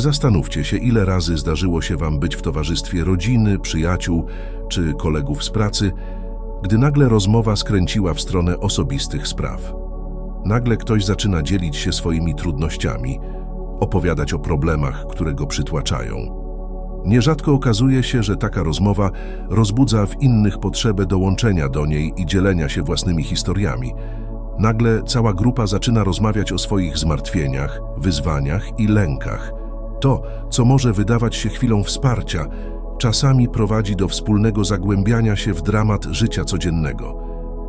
Zastanówcie się, ile razy zdarzyło się Wam być w towarzystwie rodziny, przyjaciół czy kolegów z pracy, gdy nagle rozmowa skręciła w stronę osobistych spraw. Nagle ktoś zaczyna dzielić się swoimi trudnościami, opowiadać o problemach, które go przytłaczają. Nierzadko okazuje się, że taka rozmowa rozbudza w innych potrzebę dołączenia do niej i dzielenia się własnymi historiami. Nagle cała grupa zaczyna rozmawiać o swoich zmartwieniach, wyzwaniach i lękach. To, co może wydawać się chwilą wsparcia, czasami prowadzi do wspólnego zagłębiania się w dramat życia codziennego.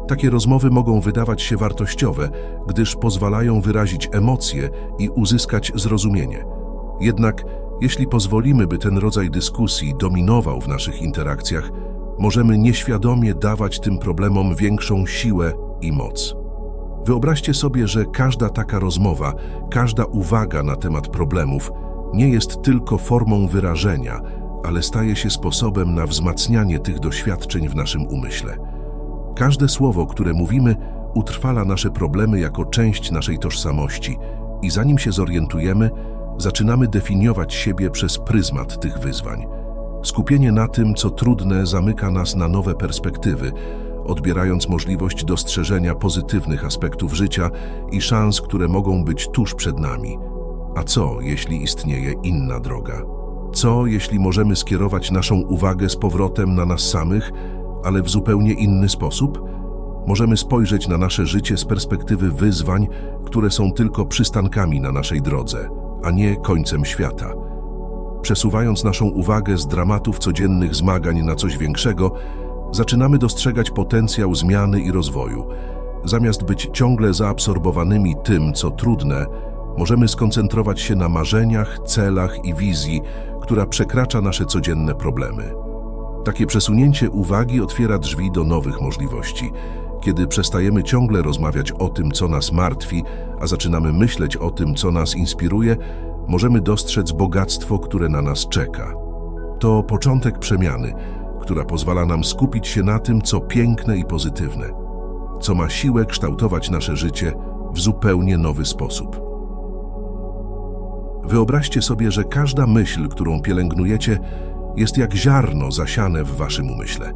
Takie rozmowy mogą wydawać się wartościowe, gdyż pozwalają wyrazić emocje i uzyskać zrozumienie. Jednak jeśli pozwolimy, by ten rodzaj dyskusji dominował w naszych interakcjach, możemy nieświadomie dawać tym problemom większą siłę i moc. Wyobraźcie sobie, że każda taka rozmowa, każda uwaga na temat problemów nie jest tylko formą wyrażenia, ale staje się sposobem na wzmacnianie tych doświadczeń w naszym umyśle. Każde słowo, które mówimy, utrwala nasze problemy jako część naszej tożsamości i zanim się zorientujemy, zaczynamy definiować siebie przez pryzmat tych wyzwań. Skupienie na tym, co trudne, zamyka nas na nowe perspektywy, odbierając możliwość dostrzeżenia pozytywnych aspektów życia i szans, które mogą być tuż przed nami. A co, jeśli istnieje inna droga? Co, jeśli możemy skierować naszą uwagę z powrotem na nas samych, ale w zupełnie inny sposób? Możemy spojrzeć na nasze życie z perspektywy wyzwań, które są tylko przystankami na naszej drodze, a nie końcem świata. Przesuwając naszą uwagę z dramatów codziennych zmagań na coś większego, zaczynamy dostrzegać potencjał zmiany i rozwoju. Zamiast być ciągle zaabsorbowanymi tym, co trudne, możemy skoncentrować się na marzeniach, celach i wizji, która przekracza nasze codzienne problemy. Takie przesunięcie uwagi otwiera drzwi do nowych możliwości. Kiedy przestajemy ciągle rozmawiać o tym, co nas martwi, a zaczynamy myśleć o tym, co nas inspiruje, możemy dostrzec bogactwo, które na nas czeka. To początek przemiany, która pozwala nam skupić się na tym, co piękne i pozytywne, co ma siłę kształtować nasze życie w zupełnie nowy sposób. Wyobraźcie sobie, że każda myśl, którą pielęgnujecie, jest jak ziarno zasiane w waszym umyśle.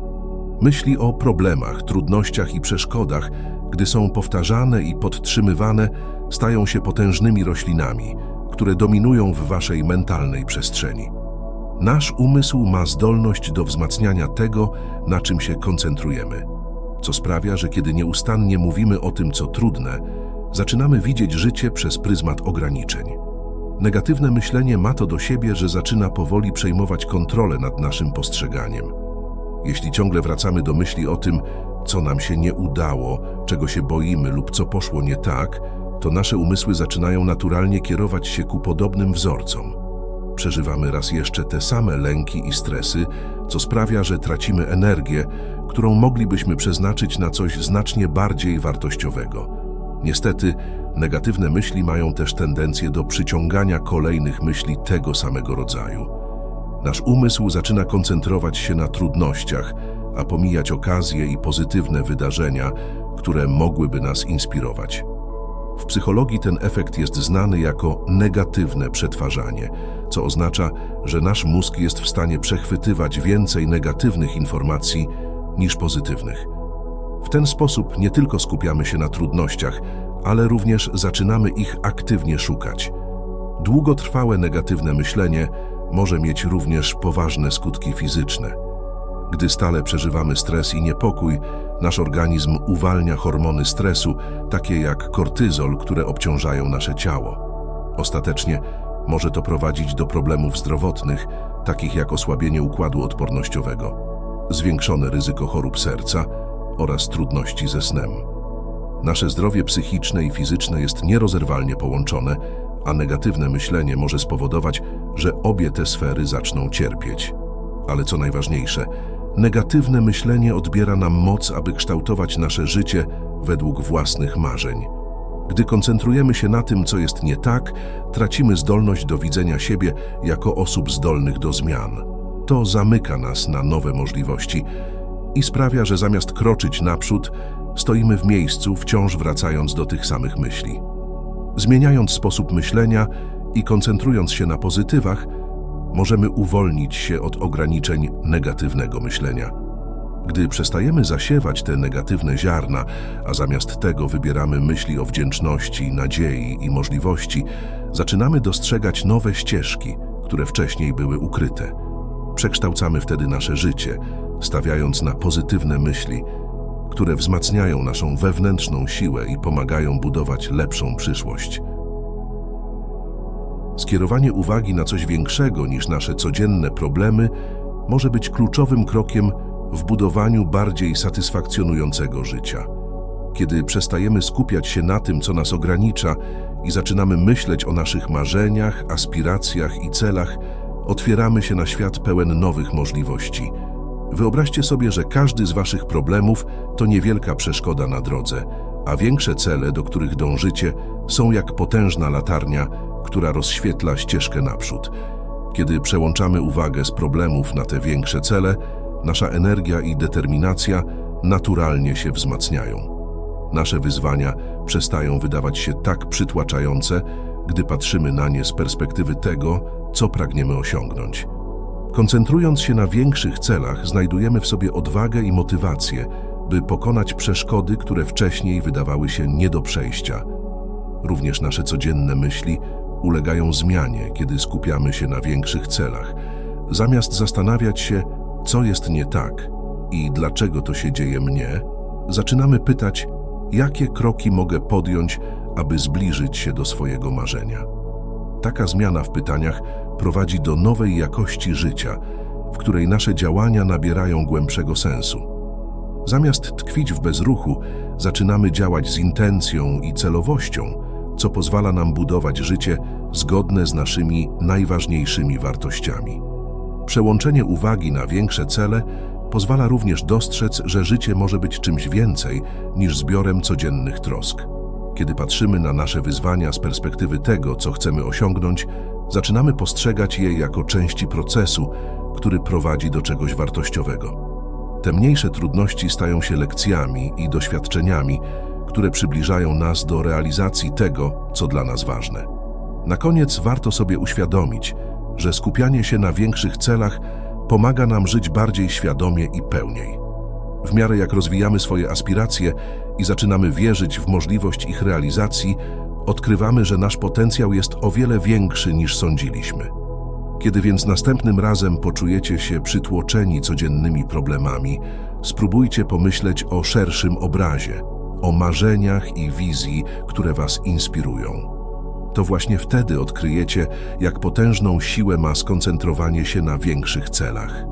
Myśli o problemach, trudnościach i przeszkodach, gdy są powtarzane i podtrzymywane, stają się potężnymi roślinami, które dominują w waszej mentalnej przestrzeni. Nasz umysł ma zdolność do wzmacniania tego, na czym się koncentrujemy, co sprawia, że kiedy nieustannie mówimy o tym, co trudne, zaczynamy widzieć życie przez pryzmat ograniczeń. Negatywne myślenie ma to do siebie, że zaczyna powoli przejmować kontrolę nad naszym postrzeganiem. Jeśli ciągle wracamy do myśli o tym, co nam się nie udało, czego się boimy lub co poszło nie tak, to nasze umysły zaczynają naturalnie kierować się ku podobnym wzorcom. Przeżywamy raz jeszcze te same lęki i stresy, co sprawia, że tracimy energię, którą moglibyśmy przeznaczyć na coś znacznie bardziej wartościowego. Niestety, negatywne myśli mają też tendencję do przyciągania kolejnych myśli tego samego rodzaju. Nasz umysł zaczyna koncentrować się na trudnościach, a pomijać okazje i pozytywne wydarzenia, które mogłyby nas inspirować. W psychologii ten efekt jest znany jako negatywne przetwarzanie, co oznacza, że nasz mózg jest w stanie przechwytywać więcej negatywnych informacji niż pozytywnych. W ten sposób nie tylko skupiamy się na trudnościach, ale również zaczynamy ich aktywnie szukać. Długotrwałe negatywne myślenie może mieć również poważne skutki fizyczne. Gdy stale przeżywamy stres i niepokój, nasz organizm uwalnia hormony stresu, takie jak kortyzol, które obciążają nasze ciało. Ostatecznie może to prowadzić do problemów zdrowotnych, takich jak osłabienie układu odpornościowego, zwiększone ryzyko chorób serca oraz trudności ze snem. Nasze zdrowie psychiczne i fizyczne jest nierozerwalnie połączone, a negatywne myślenie może spowodować, że obie te sfery zaczną cierpieć. Ale co najważniejsze, negatywne myślenie odbiera nam moc, aby kształtować nasze życie według własnych marzeń. Gdy koncentrujemy się na tym, co jest nie tak, tracimy zdolność do widzenia siebie jako osób zdolnych do zmian. To zamyka nas na nowe możliwości i sprawia, że zamiast kroczyć naprzód, stoimy w miejscu, wciąż wracając do tych samych myśli. Zmieniając sposób myślenia, I koncentrując się na pozytywach, możemy uwolnić się od ograniczeń negatywnego myślenia. Gdy przestajemy zasiewać te negatywne ziarna, a zamiast tego wybieramy myśli o wdzięczności, nadziei i możliwości, zaczynamy dostrzegać nowe ścieżki, które wcześniej były ukryte. Przekształcamy wtedy nasze życie, stawiając na pozytywne myśli, które wzmacniają naszą wewnętrzną siłę i pomagają budować lepszą przyszłość. Skierowanie uwagi na coś większego niż nasze codzienne problemy może być kluczowym krokiem w budowaniu bardziej satysfakcjonującego życia. Kiedy przestajemy skupiać się na tym, co nas ogranicza i zaczynamy myśleć o naszych marzeniach, aspiracjach i celach, otwieramy się na świat pełen nowych możliwości. Wyobraźcie sobie, że każdy z waszych problemów to niewielka przeszkoda na drodze, a większe cele, do których dążycie, są jak potężna latarnia, która rozświetla ścieżkę naprzód. Kiedy przełączamy uwagę z problemów na te większe cele, nasza energia i determinacja naturalnie się wzmacniają. Nasze wyzwania przestają wydawać się tak przytłaczające, gdy patrzymy na nie z perspektywy tego, co pragniemy osiągnąć. Koncentrując się na większych celach, znajdujemy w sobie odwagę i motywację, by pokonać przeszkody, które wcześniej wydawały się nie do przejścia. Również nasze codzienne myśli ulegają zmianie, kiedy skupiamy się na większych celach. Zamiast zastanawiać się, co jest nie tak i dlaczego to się dzieje mnie, zaczynamy pytać, jakie kroki mogę podjąć, aby zbliżyć się do swojego marzenia. Taka zmiana w pytaniach prowadzi do nowej jakości życia, w której nasze działania nabierają głębszego sensu. Zamiast tkwić w bezruchu, zaczynamy działać z intencją i celowością, co pozwala nam budować życie zgodne z naszymi najważniejszymi wartościami. Przełączenie uwagi na większe cele pozwala również dostrzec, że życie może być czymś więcej niż zbiorem codziennych trosk. Kiedy patrzymy na nasze wyzwania z perspektywy tego, co chcemy osiągnąć, zaczynamy postrzegać je jako części procesu, który prowadzi do czegoś wartościowego. Te mniejsze trudności stają się lekcjami i doświadczeniami, które przybliżają nas do realizacji tego, co dla nas ważne. Na koniec warto sobie uświadomić, że skupianie się na większych celach pomaga nam żyć bardziej świadomie i pełniej. W miarę jak rozwijamy swoje aspiracje i zaczynamy wierzyć w możliwość ich realizacji, odkrywamy, że nasz potencjał jest o wiele większy niż sądziliśmy. Kiedy więc następnym razem poczujecie się przytłoczeni codziennymi problemami, spróbujcie pomyśleć o szerszym obrazie, o marzeniach i wizji, które Was inspirują. To właśnie wtedy odkryjecie, jak potężną siłę ma skoncentrowanie się na większych celach.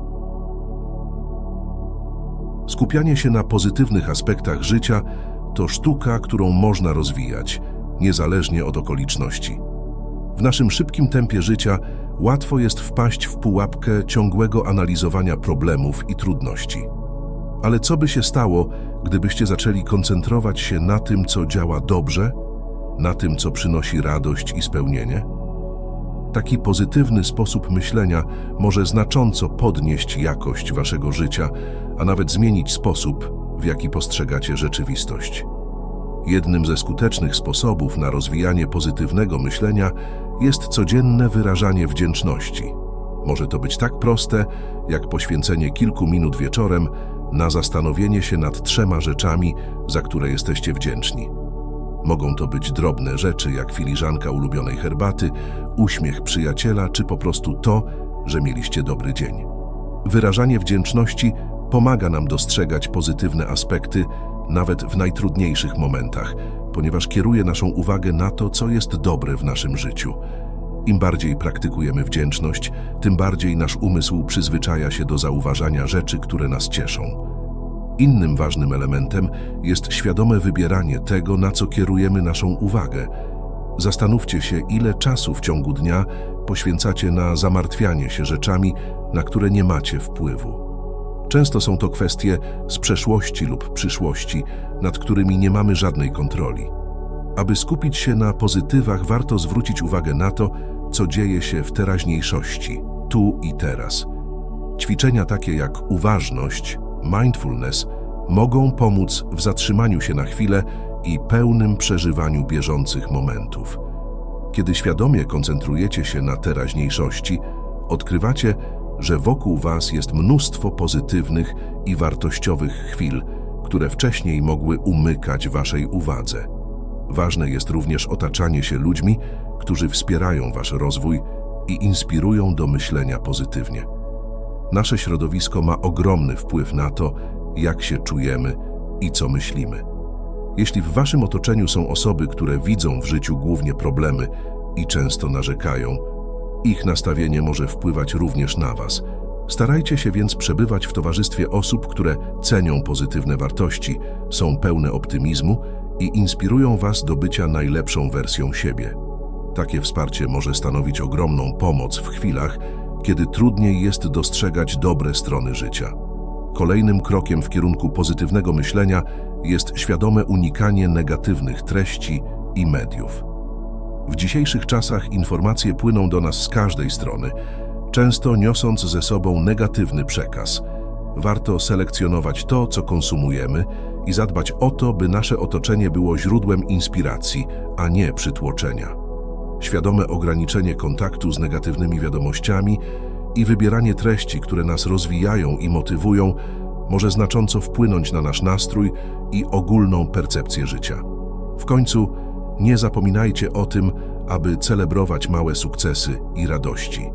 Skupianie się na pozytywnych aspektach życia to sztuka, którą można rozwijać, niezależnie od okoliczności. W naszym szybkim tempie życia łatwo jest wpaść w pułapkę ciągłego analizowania problemów i trudności. Ale co by się stało, gdybyście zaczęli koncentrować się na tym, co działa dobrze, na tym, co przynosi radość i spełnienie? Taki pozytywny sposób myślenia może znacząco podnieść jakość waszego życia, a nawet zmienić sposób, w jaki postrzegacie rzeczywistość. Jednym ze skutecznych sposobów na rozwijanie pozytywnego myślenia jest codzienne wyrażanie wdzięczności. Może to być tak proste, jak poświęcenie kilku minut wieczorem na zastanowienie się nad trzema rzeczami, za które jesteście wdzięczni. Mogą to być drobne rzeczy, jak filiżanka ulubionej herbaty, uśmiech przyjaciela, czy po prostu to, że mieliście dobry dzień. Wyrażanie wdzięczności pomaga nam dostrzegać pozytywne aspekty nawet w najtrudniejszych momentach, ponieważ kieruje naszą uwagę na to, co jest dobre w naszym życiu. Im bardziej praktykujemy wdzięczność, tym bardziej nasz umysł przyzwyczaja się do zauważania rzeczy, które nas cieszą. Innym ważnym elementem jest świadome wybieranie tego, na co kierujemy naszą uwagę. Zastanówcie się, ile czasu w ciągu dnia poświęcacie na zamartwianie się rzeczami, na które nie macie wpływu. Często są to kwestie z przeszłości lub przyszłości, nad którymi nie mamy żadnej kontroli. Aby skupić się na pozytywach, warto zwrócić uwagę na to, co dzieje się w teraźniejszości, tu i teraz. Ćwiczenia takie jak uważność, mindfulness mogą pomóc w zatrzymaniu się na chwilę i pełnym przeżywaniu bieżących momentów. Kiedy świadomie koncentrujecie się na teraźniejszości, odkrywacie, że wokół Was jest mnóstwo pozytywnych i wartościowych chwil, które wcześniej mogły umykać Waszej uwadze. Ważne jest również otaczanie się ludźmi, którzy wspierają Wasz rozwój i inspirują do myślenia pozytywnie. Nasze środowisko ma ogromny wpływ na to, jak się czujemy i co myślimy. Jeśli w Waszym otoczeniu są osoby, które widzą w życiu głównie problemy i często narzekają, ich nastawienie może wpływać również na Was. Starajcie się więc przebywać w towarzystwie osób, które cenią pozytywne wartości, są pełne optymizmu i inspirują Was do bycia najlepszą wersją siebie. Takie wsparcie może stanowić ogromną pomoc w chwilach, kiedy trudniej jest dostrzegać dobre strony życia. Kolejnym krokiem w kierunku pozytywnego myślenia jest świadome unikanie negatywnych treści i mediów. W dzisiejszych czasach informacje płyną do nas z każdej strony, często niosąc ze sobą negatywny przekaz. Warto selekcjonować to, co konsumujemy i zadbać o to, by nasze otoczenie było źródłem inspiracji, a nie przytłoczenia. Świadome ograniczenie kontaktu z negatywnymi wiadomościami i wybieranie treści, które nas rozwijają i motywują, może znacząco wpłynąć na nasz nastrój i ogólną percepcję życia. W końcu nie zapominajcie o tym, aby celebrować małe sukcesy i radości.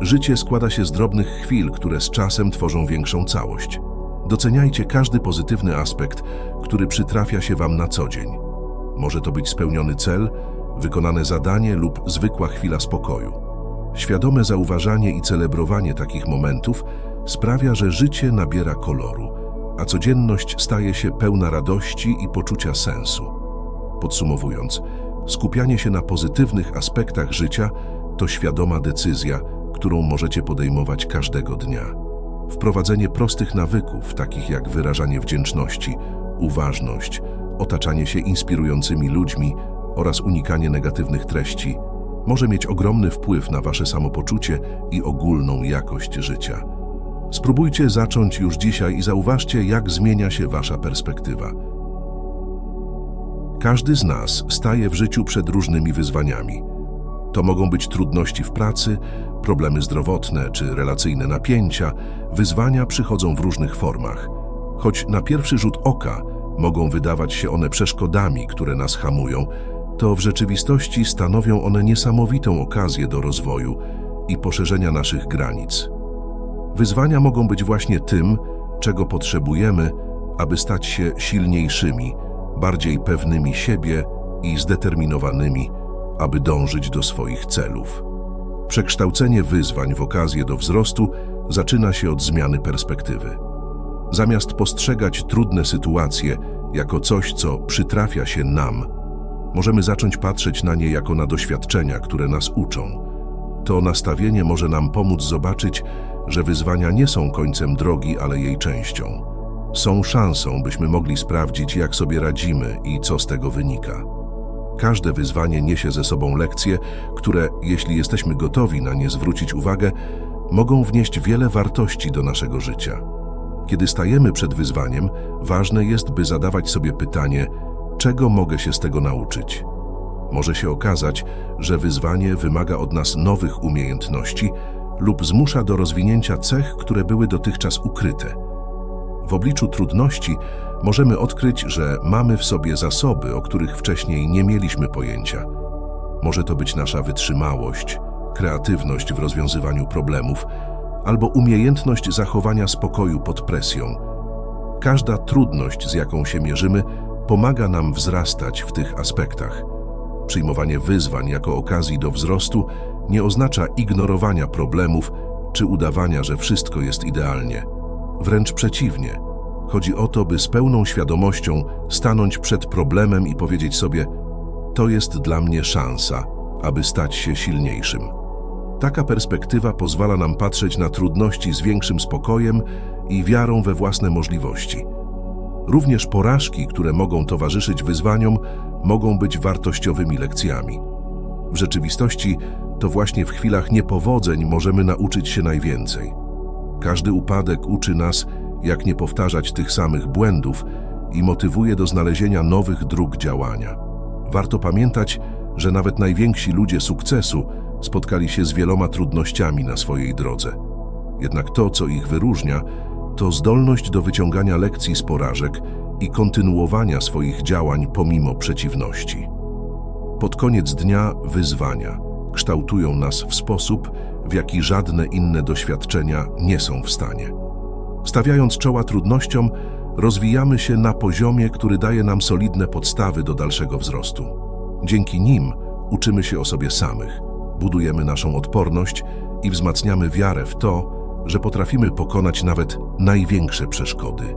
Życie składa się z drobnych chwil, które z czasem tworzą większą całość. Doceniajcie każdy pozytywny aspekt, który przytrafia się Wam na co dzień. Może to być spełniony cel, wykonane zadanie lub zwykła chwila spokoju. Świadome zauważanie i celebrowanie takich momentów sprawia, że życie nabiera koloru, a codzienność staje się pełna radości i poczucia sensu. Podsumowując, skupianie się na pozytywnych aspektach życia to świadoma decyzja, którą możecie podejmować każdego dnia. Wprowadzenie prostych nawyków, takich jak wyrażanie wdzięczności, uważność, otaczanie się inspirującymi ludźmi oraz unikanie negatywnych treści, może mieć ogromny wpływ na Wasze samopoczucie i ogólną jakość życia. Spróbujcie zacząć już dzisiaj i zauważcie, jak zmienia się Wasza perspektywa. Każdy z nas staje w życiu przed różnymi wyzwaniami. To mogą być trudności w pracy, problemy zdrowotne czy relacyjne napięcia. Wyzwania przychodzą w różnych formach. Choć na pierwszy rzut oka mogą wydawać się one przeszkodami, które nas hamują, to w rzeczywistości stanowią one niesamowitą okazję do rozwoju i poszerzenia naszych granic. Wyzwania mogą być właśnie tym, czego potrzebujemy, aby stać się silniejszymi, bardziej pewnymi siebie i zdeterminowanymi, aby dążyć do swoich celów. Przekształcenie wyzwań w okazję do wzrostu zaczyna się od zmiany perspektywy. Zamiast postrzegać trudne sytuacje jako coś, co przytrafia się nam, możemy zacząć patrzeć na nie jako na doświadczenia, które nas uczą. To nastawienie może nam pomóc zobaczyć, że wyzwania nie są końcem drogi, ale jej częścią. Są szansą, byśmy mogli sprawdzić, jak sobie radzimy i co z tego wynika. Każde wyzwanie niesie ze sobą lekcje, które, jeśli jesteśmy gotowi na nie zwrócić uwagę, mogą wnieść wiele wartości do naszego życia. Kiedy stajemy przed wyzwaniem, ważne jest, by zadawać sobie pytanie, czego mogę się z tego nauczyć. Może się okazać, że wyzwanie wymaga od nas nowych umiejętności lub zmusza do rozwinięcia cech, które były dotychczas ukryte. W obliczu trudności możemy odkryć, że mamy w sobie zasoby, o których wcześniej nie mieliśmy pojęcia. Może to być nasza wytrzymałość, kreatywność w rozwiązywaniu problemów albo umiejętność zachowania spokoju pod presją. Każda trudność, z jaką się mierzymy, pomaga nam wzrastać w tych aspektach. Przyjmowanie wyzwań jako okazji do wzrostu nie oznacza ignorowania problemów czy udawania, że wszystko jest idealnie. Wręcz przeciwnie. Chodzi o to, by z pełną świadomością stanąć przed problemem i powiedzieć sobie: To jest dla mnie szansa, aby stać się silniejszym. Taka perspektywa pozwala nam patrzeć na trudności z większym spokojem i wiarą we własne możliwości. Również porażki, które mogą towarzyszyć wyzwaniom, mogą być wartościowymi lekcjami. W rzeczywistości to właśnie w chwilach niepowodzeń możemy nauczyć się najwięcej. Każdy upadek uczy nas, jak nie powtarzać tych samych błędów i motywuje do znalezienia nowych dróg działania. Warto pamiętać, że nawet najwięksi ludzie sukcesu spotkali się z wieloma trudnościami na swojej drodze. Jednak to, co ich wyróżnia, to zdolność do wyciągania lekcji z porażek i kontynuowania swoich działań pomimo przeciwności. Pod koniec dnia wyzwania kształtują nas w sposób, w jaki żadne inne doświadczenia nie są w stanie. Stawiając czoła trudnościom, rozwijamy się na poziomie, który daje nam solidne podstawy do dalszego wzrostu. Dzięki nim uczymy się o sobie samych, budujemy naszą odporność i wzmacniamy wiarę w to, że potrafimy pokonać nawet największe przeszkody.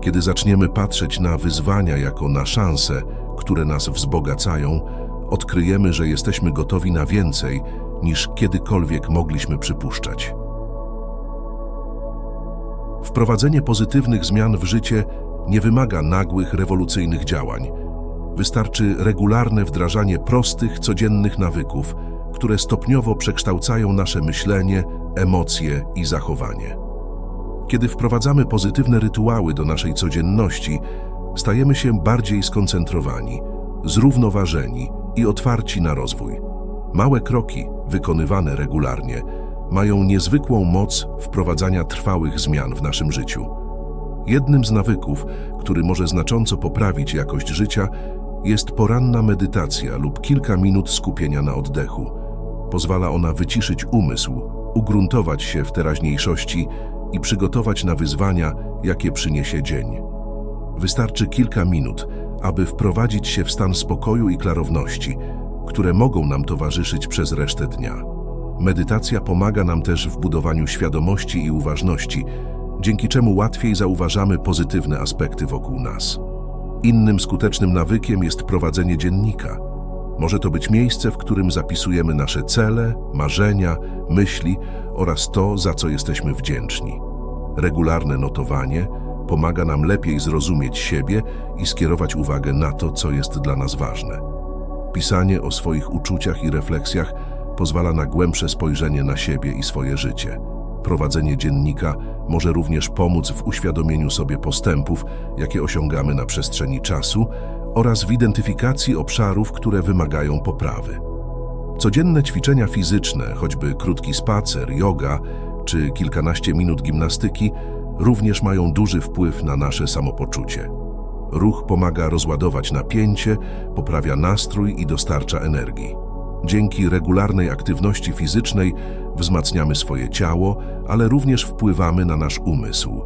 Kiedy zaczniemy patrzeć na wyzwania jako na szanse, które nas wzbogacają, odkryjemy, że jesteśmy gotowi na więcej niż kiedykolwiek mogliśmy przypuszczać. Wprowadzenie pozytywnych zmian w życie nie wymaga nagłych, rewolucyjnych działań. Wystarczy regularne wdrażanie prostych, codziennych nawyków, które stopniowo przekształcają nasze myślenie, emocje i zachowanie. Kiedy wprowadzamy pozytywne rytuały do naszej codzienności, stajemy się bardziej skoncentrowani, zrównoważeni i otwarci na rozwój. Małe kroki, wykonywane regularnie, mają niezwykłą moc wprowadzania trwałych zmian w naszym życiu. Jednym z nawyków, który może znacząco poprawić jakość życia, jest poranna medytacja lub kilka minut skupienia na oddechu. Pozwala ona wyciszyć umysł, ugruntować się w teraźniejszości i przygotować na wyzwania, jakie przyniesie dzień. Wystarczy kilka minut, aby wprowadzić się w stan spokoju i klarowności, które mogą nam towarzyszyć przez resztę dnia. Medytacja pomaga nam też w budowaniu świadomości i uważności, dzięki czemu łatwiej zauważamy pozytywne aspekty wokół nas. Innym skutecznym nawykiem jest prowadzenie dziennika. Może to być miejsce, w którym zapisujemy nasze cele, marzenia, myśli oraz to, za co jesteśmy wdzięczni. Regularne notowanie pomaga nam lepiej zrozumieć siebie i skierować uwagę na to, co jest dla nas ważne. Pisanie o swoich uczuciach i refleksjach pozwala na głębsze spojrzenie na siebie i swoje życie. Prowadzenie dziennika może również pomóc w uświadomieniu sobie postępów, jakie osiągamy na przestrzeni czasu oraz w identyfikacji obszarów, które wymagają poprawy. Codzienne ćwiczenia fizyczne, choćby krótki spacer, yoga czy kilkanaście minut gimnastyki, również mają duży wpływ na nasze samopoczucie. Ruch pomaga rozładować napięcie, poprawia nastrój i dostarcza energii. Dzięki regularnej aktywności fizycznej wzmacniamy swoje ciało, ale również wpływamy na nasz umysł.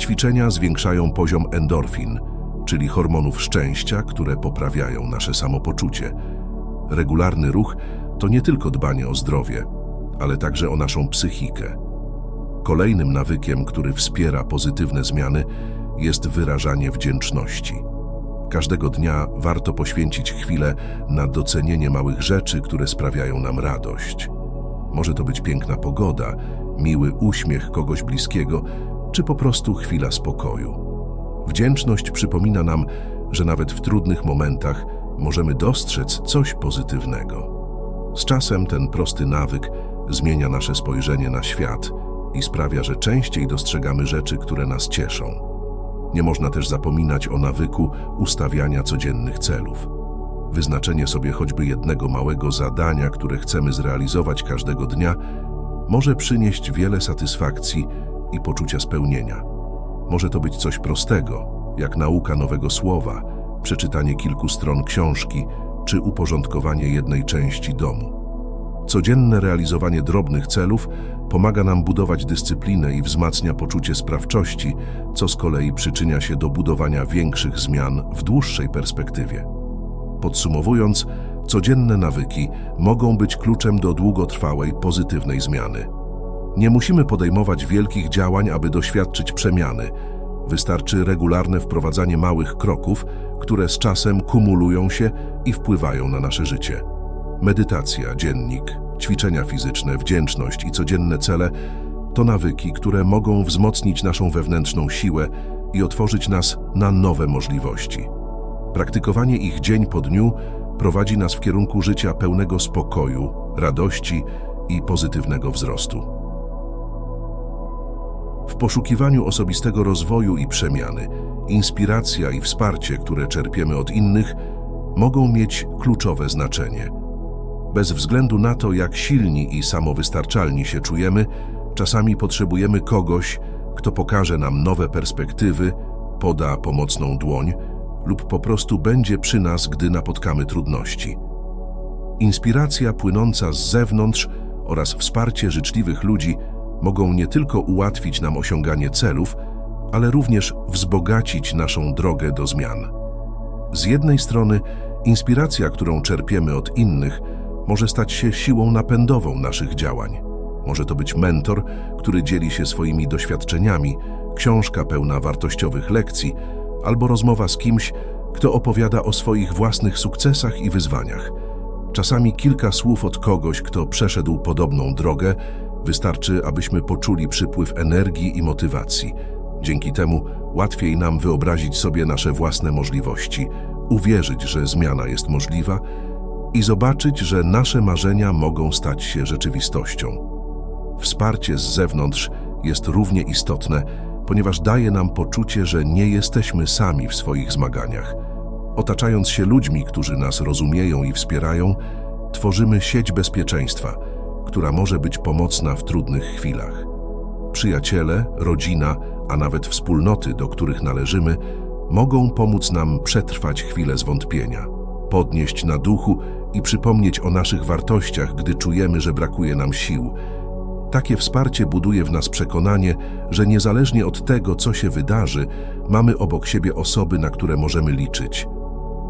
Ćwiczenia zwiększają poziom endorfin, czyli hormonów szczęścia, które poprawiają nasze samopoczucie. Regularny ruch to nie tylko dbanie o zdrowie, ale także o naszą psychikę. Kolejnym nawykiem, który wspiera pozytywne zmiany, jest wyrażanie wdzięczności. Każdego dnia warto poświęcić chwilę na docenienie małych rzeczy, które sprawiają nam radość. Może to być piękna pogoda, miły uśmiech kogoś bliskiego, czy po prostu chwila spokoju. Wdzięczność przypomina nam, że nawet w trudnych momentach możemy dostrzec coś pozytywnego. Z czasem ten prosty nawyk zmienia nasze spojrzenie na świat i sprawia, że częściej dostrzegamy rzeczy, które nas cieszą. Nie można też zapominać o nawyku ustawiania codziennych celów. Wyznaczenie sobie choćby jednego małego zadania, które chcemy zrealizować każdego dnia, może przynieść wiele satysfakcji i poczucia spełnienia. Może to być coś prostego, jak nauka nowego słowa, przeczytanie kilku stron książki czy uporządkowanie jednej części domu. Codzienne realizowanie drobnych celów pomaga nam budować dyscyplinę i wzmacnia poczucie sprawczości, co z kolei przyczynia się do budowania większych zmian w dłuższej perspektywie. Podsumowując, codzienne nawyki mogą być kluczem do długotrwałej, pozytywnej zmiany. Nie musimy podejmować wielkich działań, aby doświadczyć przemiany. Wystarczy regularne wprowadzanie małych kroków, które z czasem kumulują się i wpływają na nasze życie. Medytacja, dziennik, ćwiczenia fizyczne, wdzięczność i codzienne cele to nawyki, które mogą wzmocnić naszą wewnętrzną siłę i otworzyć nas na nowe możliwości. Praktykowanie ich dzień po dniu prowadzi nas w kierunku życia pełnego spokoju, radości i pozytywnego wzrostu. W poszukiwaniu osobistego rozwoju i przemiany, inspiracja i wsparcie, które czerpiemy od innych, mogą mieć kluczowe znaczenie. Bez względu na to, jak silni i samowystarczalni się czujemy, czasami potrzebujemy kogoś, kto pokaże nam nowe perspektywy, poda pomocną dłoń lub po prostu będzie przy nas, gdy napotkamy trudności. Inspiracja płynąca z zewnątrz oraz wsparcie życzliwych ludzi mogą nie tylko ułatwić nam osiąganie celów, ale również wzbogacić naszą drogę do zmian. Z jednej strony, inspiracja, którą czerpiemy od innych, może stać się siłą napędową naszych działań. Może to być mentor, który dzieli się swoimi doświadczeniami, książka pełna wartościowych lekcji, albo rozmowa z kimś, kto opowiada o swoich własnych sukcesach i wyzwaniach. Czasami kilka słów od kogoś, kto przeszedł podobną drogę, wystarczy, abyśmy poczuli przypływ energii i motywacji. Dzięki temu łatwiej nam wyobrazić sobie nasze własne możliwości, uwierzyć, że zmiana jest możliwa i zobaczyć, że nasze marzenia mogą stać się rzeczywistością. Wsparcie z zewnątrz jest równie istotne, ponieważ daje nam poczucie, że nie jesteśmy sami w swoich zmaganiach. Otaczając się ludźmi, którzy nas rozumieją i wspierają, tworzymy sieć bezpieczeństwa, która może być pomocna w trudnych chwilach. Przyjaciele, rodzina, a nawet wspólnoty, do których należymy, mogą pomóc nam przetrwać chwilę zwątpienia, podnieść na duchu i przypomnieć o naszych wartościach, gdy czujemy, że brakuje nam sił. Takie wsparcie buduje w nas przekonanie, że niezależnie od tego, co się wydarzy, mamy obok siebie osoby, na które możemy liczyć.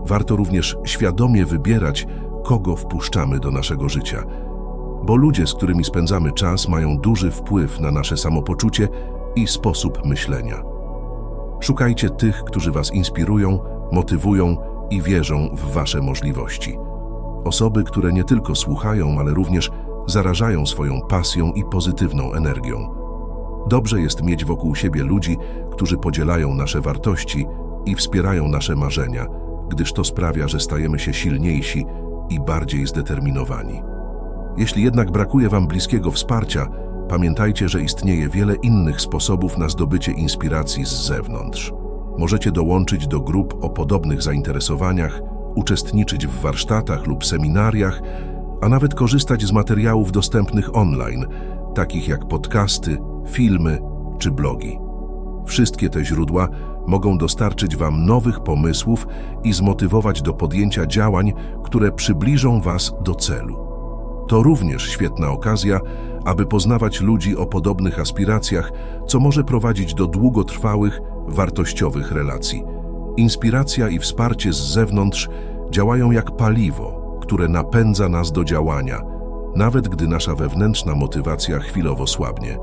Warto również świadomie wybierać, kogo wpuszczamy do naszego życia, bo ludzie, z którymi spędzamy czas, mają duży wpływ na nasze samopoczucie i sposób myślenia. Szukajcie tych, którzy Was inspirują, motywują i wierzą w Wasze możliwości. Osoby, które nie tylko słuchają, ale również zarażają swoją pasją i pozytywną energią. Dobrze jest mieć wokół siebie ludzi, którzy podzielają nasze wartości i wspierają nasze marzenia, gdyż to sprawia, że stajemy się silniejsi i bardziej zdeterminowani. Jeśli jednak brakuje Wam bliskiego wsparcia, pamiętajcie, że istnieje wiele innych sposobów na zdobycie inspiracji z zewnątrz. Możecie dołączyć do grup o podobnych zainteresowaniach, uczestniczyć w warsztatach lub seminariach, a nawet korzystać z materiałów dostępnych online, takich jak podcasty, filmy czy blogi. Wszystkie te źródła mogą dostarczyć Wam nowych pomysłów i zmotywować do podjęcia działań, które przybliżą Was do celu. To również świetna okazja, aby poznawać ludzi o podobnych aspiracjach, co może prowadzić do długotrwałych, wartościowych relacji. Inspiracja i wsparcie z zewnątrz działają jak paliwo, które napędza nas do działania, nawet gdy nasza wewnętrzna motywacja chwilowo słabnie.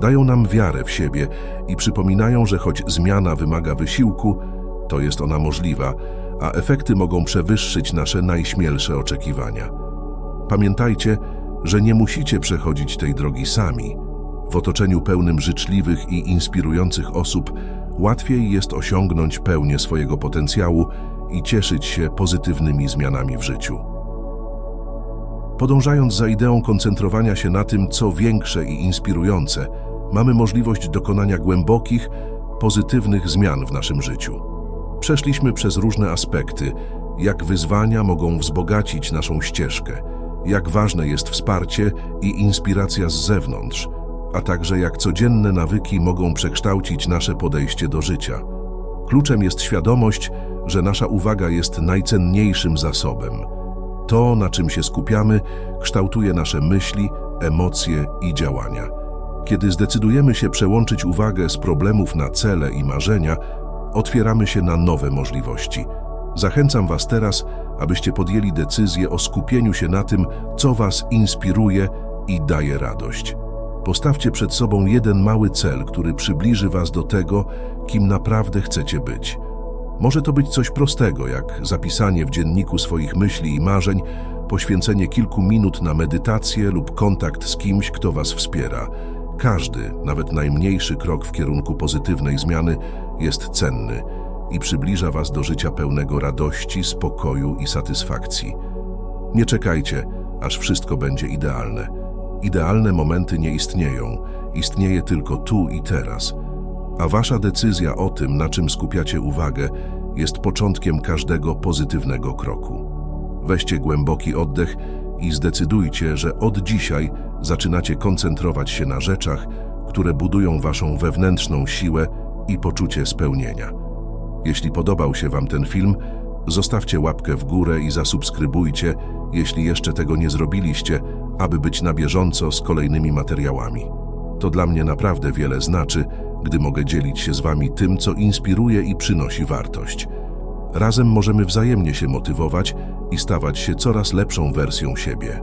Dają nam wiarę w siebie i przypominają, że choć zmiana wymaga wysiłku, to jest ona możliwa, a efekty mogą przewyższyć nasze najśmielsze oczekiwania. Pamiętajcie, że nie musicie przechodzić tej drogi sami. W otoczeniu pełnym życzliwych i inspirujących osób łatwiej jest osiągnąć pełnię swojego potencjału i cieszyć się pozytywnymi zmianami w życiu. Podążając za ideą koncentrowania się na tym, co większe i inspirujące, mamy możliwość dokonania głębokich, pozytywnych zmian w naszym życiu. Przeszliśmy przez różne aspekty, jak wyzwania mogą wzbogacić naszą ścieżkę, jak ważne jest wsparcie i inspiracja z zewnątrz, a także jak codzienne nawyki mogą przekształcić nasze podejście do życia. Kluczem jest świadomość, że nasza uwaga jest najcenniejszym zasobem. To, na czym się skupiamy, kształtuje nasze myśli, emocje i działania. Kiedy zdecydujemy się przełączyć uwagę z problemów na cele i marzenia, otwieramy się na nowe możliwości. Zachęcam Was teraz, abyście podjęli decyzję o skupieniu się na tym, co Was inspiruje i daje radość. Postawcie przed sobą jeden mały cel, który przybliży Was do tego, kim naprawdę chcecie być. Może to być coś prostego, jak zapisanie w dzienniku swoich myśli i marzeń, poświęcenie kilku minut na medytację lub kontakt z kimś, kto Was wspiera. Każdy, nawet najmniejszy krok w kierunku pozytywnej zmiany jest cenny i przybliża Was do życia pełnego radości, spokoju i satysfakcji. Nie czekajcie, aż wszystko będzie idealne. Idealne momenty nie istnieją, istnieje tylko tu i teraz. A Wasza decyzja o tym, na czym skupiacie uwagę, jest początkiem każdego pozytywnego kroku. Weźcie głęboki oddech i zdecydujcie, że od dzisiaj zaczynacie koncentrować się na rzeczach, które budują waszą wewnętrzną siłę i poczucie spełnienia. Jeśli podobał się Wam ten film, zostawcie łapkę w górę i zasubskrybujcie, jeśli jeszcze tego nie zrobiliście, aby być na bieżąco z kolejnymi materiałami. To dla mnie naprawdę wiele znaczy, gdy mogę dzielić się z Wami tym, co inspiruje i przynosi wartość. Razem możemy wzajemnie się motywować i stawać się coraz lepszą wersją siebie.